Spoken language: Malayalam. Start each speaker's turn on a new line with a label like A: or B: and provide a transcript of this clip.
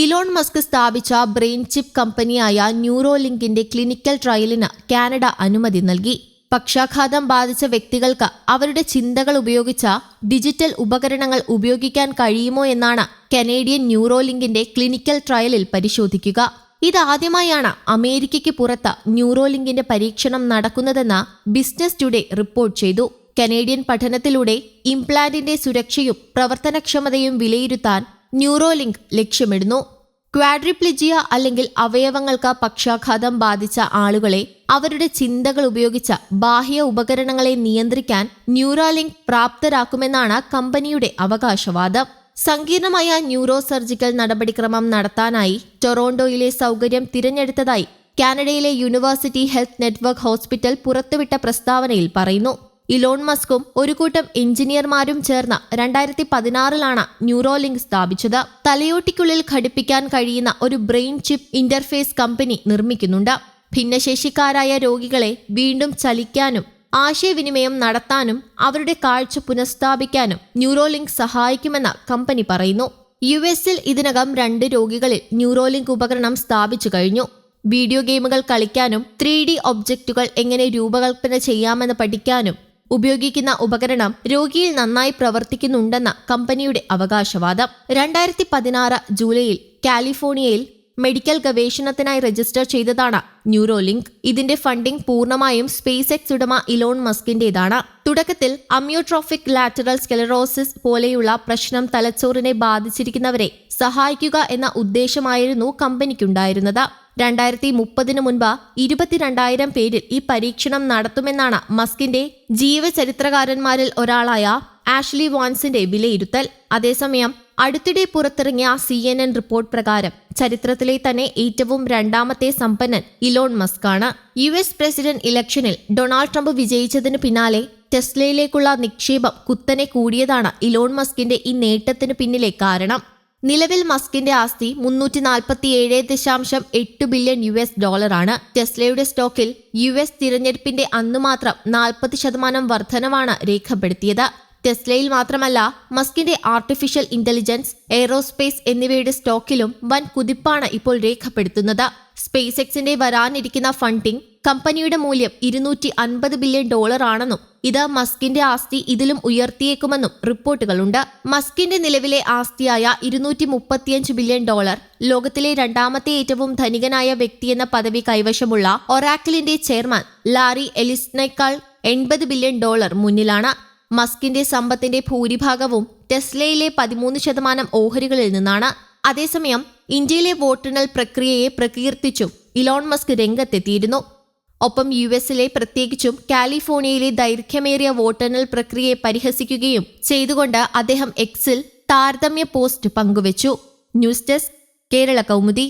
A: ഇലോൺ മസ്ക് സ്ഥാപിച്ച ബ്രെയിൻ ചിപ്പ് കമ്പനിയായ ന്യൂറോലിങ്കിന്റെ ക്ലിനിക്കൽ ട്രയലിന് കാനഡ അനുമതി നൽകി. പക്ഷാഘാതം ബാധിച്ച വ്യക്തികൾക്ക് അവരുടെ ചിന്തകൾ ഉപയോഗിച്ച ഡിജിറ്റൽ ഉപകരണങ്ങൾ ഉപയോഗിക്കാൻ കഴിയുമോ എന്നാണ് കനേഡിയൻ ന്യൂറോലിങ്കിന്റെ ക്ലിനിക്കൽ ട്രയലിൽ പരിശോധിക്കുക. ഇതാദ്യമായാണ് അമേരിക്കയ്ക്ക് പുറത്ത് ന്യൂറോലിങ്കിന്റെ പരീക്ഷണം നടക്കുന്നതെന്ന് ബിസിനസ് ടുഡേ റിപ്പോർട്ട് ചെയ്തു. കനേഡിയൻ പഠനത്തിലൂടെ ഇംപ്ലാന്റിന്റെ സുരക്ഷയും പ്രവർത്തനക്ഷമതയും വിലയിരുത്താൻ ന്യൂറോലിങ്ക് ലക്ഷ്യമിടുന്നു. ക്വാഡ്രിപ്ലിജിയ അല്ലെങ്കിൽ അവയവങ്ങൾക്ക് പക്ഷാഘാതം ബാധിച്ച ആളുകളെ അവരുടെ ചിന്തകൾ ഉപയോഗിച്ച ബാഹ്യ ഉപകരണങ്ങളെ നിയന്ത്രിക്കാൻ ന്യൂറോലിങ്ക് പ്രാപ്തരാക്കുമെന്നാണ് കമ്പനിയുടെ അവകാശവാദം. സങ്കീർണമായ ന്യൂറോ സർജിക്കൽ നടപടിക്രമം നടത്താനായി ടൊറോണ്ടോയിലെ സൗകര്യം തിരഞ്ഞെടുത്തതായി കാനഡയിലെ യൂണിവേഴ്സിറ്റി ഹെൽത്ത് നെറ്റ്വർക്ക് ഹോസ്പിറ്റൽ പുറത്തുവിട്ട പ്രസ്താവനയിൽ പറയുന്നു. ഇലോൺ മസ്കും ഒരു കൂട്ടം എഞ്ചിനീയർമാരും ചേർന്ന് രണ്ടായിരത്തി പതിനാറിലാണ് ന്യൂറോലിങ്ക് സ്ഥാപിച്ചത്. തലയോട്ടിക്കുള്ളിൽ ഘടിപ്പിക്കാൻ കഴിയുന്ന ഒരു ബ്രെയിൻ ചിപ്പ് ഇന്റർഫേസ് കമ്പനി നിർമ്മിക്കുന്നുണ്ട്. ഭിന്നശേഷിക്കാരായ രോഗികളെ വീണ്ടും ചലിക്കാനും ആശയവിനിമയം നടത്താനും അവരുടെ കാഴ്ച പുനഃസ്ഥാപിക്കാനും ന്യൂറോലിങ്ക് സഹായിക്കുമെന്ന് കമ്പനി പറയുന്നു. യു എസിൽ ഇതിനകം രണ്ട് രോഗികളിൽ ന്യൂറോലിങ്ക് ഉപകരണം സ്ഥാപിച്ചു കഴിഞ്ഞു. വീഡിയോ ഗെയിമുകൾ കളിക്കാനും ത്രീ ഡി ഒബ്ജക്റ്റുകൾ എങ്ങനെ രൂപകൽപ്പന ചെയ്യാമെന്ന് പഠിക്കാനും ഉപയോഗിക്കുന്ന ഉപകരണം രോഗിയിൽ നന്നായി പ്രവർത്തിക്കുന്നുണ്ടെന്ന കമ്പനിയുടെ അവകാശവാദം. രണ്ടായിരത്തി പതിനാറ് ജൂലൈയിൽ കാലിഫോർണിയയിൽ മെഡിക്കൽ ഗവേഷണത്തിനായി രജിസ്റ്റർ ചെയ്തതാണ് ന്യൂറോലിങ്ക്. ഇതിന്റെ ഫണ്ടിംഗ് പൂർണമായും സ്പേസ് എക്സ് ഉടമ ഇലോൺ മസ്കിന്റേതാണ്. തുടക്കത്തിൽ അമ്യോട്രോഫിക് ലാറ്ററൽ സ്കെലറോസിസ് പോലെയുള്ള പ്രശ്നം തലച്ചോറിനെ ബാധിച്ചിരിക്കുന്നവരെ സഹായിക്കുക എന്ന ഉദ്ദേശമായിരുന്നു കമ്പനിക്കുണ്ടായിരുന്നത്. രണ്ടായിരത്തി മുപ്പതിനു മുൻപ് ഇരുപത്തിരണ്ടായിരം പേരിൽ ഈ പരീക്ഷണം നടത്തുമെന്നാണ് മസ്കിന്റെ ജീവചരിത്രകാരന്മാരിൽ ഒരാളായ ആഷ്ലി വാൻസിന്റെ വിലയിരുത്തൽ. അതേസമയം അടുത്തിടെ പുറത്തിറങ്ങിയ സി എൻ എൻ റിപ്പോർട്ട് പ്രകാരം ചരിത്രത്തിലെ തന്നെ ഏറ്റവും രണ്ടാമത്തെ സമ്പന്നൻ ഇലോൺ മസ്ക് ആണ് യു എസ് പ്രസിഡന്റ് ഇലക്ഷനിൽ ഡൊണാൾഡ് ട്രംപ് വിജയിച്ചതിന് പിന്നാലെ ടെസ്ലയിലേക്കുള്ള നിക്ഷേപം കുത്തനെ കൂടിയതാണ് ഇലോൺ മസ്കിന്റെ ഈ നേട്ടത്തിന് പിന്നിലെ കാരണം. നിലവിൽ മസ്കിന്റെ ആസ്തി മുന്നൂറ്റി നാൽപ്പത്തി ഏഴ് ദശാംശം എട്ട് ബില്യൺ യു എസ് ഡോളറാണ്. ടെസ്ലയുടെ സ്റ്റോക്കിൽ യു എസ് തിരഞ്ഞെടുപ്പിന്റെ അന്നു മാത്രം നാൽപ്പത് ശതമാനം വർധനവാണ് രേഖപ്പെടുത്തിയത്. ടെസ്ലയിൽ മാത്രമല്ല മസ്കിന്റെ ആർട്ടിഫിഷ്യൽ ഇന്റലിജൻസ് എയ്റോസ്പേസ് എന്നിവയുടെ സ്റ്റോക്കിലും വൻ കുതിപ്പാണ് ഇപ്പോൾ രേഖപ്പെടുത്തുന്നത്. സ്പേസ് എക്സിന്റെ വരാനിരിക്കുന്ന ഫണ്ടിംഗ് കമ്പനിയുടെ മൂല്യം ഇരുന്നൂറ്റി അൻപത് ബില്യൺ ഡോളർ ആണെന്നും ഇത് മസ്കിന്റെ ആസ്തി ഇതിലും ഉയർത്തിയേക്കുമെന്നും റിപ്പോർട്ടുകളുണ്ട്. മസ്കിന്റെ നിലവിലെ ആസ്തിയായ ഇരുന്നൂറ്റി മുപ്പത്തിയഞ്ച് ബില്യൺ ഡോളർ ലോകത്തിലെ രണ്ടാമത്തെ ഏറ്റവും ധനികനായ വ്യക്തിയെന്ന പദവി കൈവശമുള്ള ഒറാക്കിളിന്റെ ചെയർമാൻ ലാറി എലിസ്നേക്കാൾ എൺപത് ബില്യൺ ഡോളർ മുന്നിലാണ്. മസ്കിന്റെ സമ്പത്തിന്റെ ഭൂരിഭാഗവും ടെസ്ലയിലെ പതിമൂന്ന് ശതമാനം ഓഹരികളിൽ നിന്നാണ്. അതേസമയം ഇന്ത്യയിലെ വോട്ടെണ്ണൽ പ്രക്രിയയെ പ്രകീർത്തിച്ചും ഇലോൺ മസ്ക് രംഗത്തെത്തിയിരുന്നു. ഒപ്പം യു എസിലെ പ്രത്യേകിച്ചും കാലിഫോർണിയയിലെ ദൈർഘ്യമേറിയ വോട്ടെണ്ണൽ പ്രക്രിയയെ പരിഹസിക്കുകയും ചെയ്തുകൊണ്ട് അദ്ദേഹം എക്സിൽ താരതമ്യ പോസ്റ്റ് പങ്കുവച്ചു. News desk Kerala Kaumudi.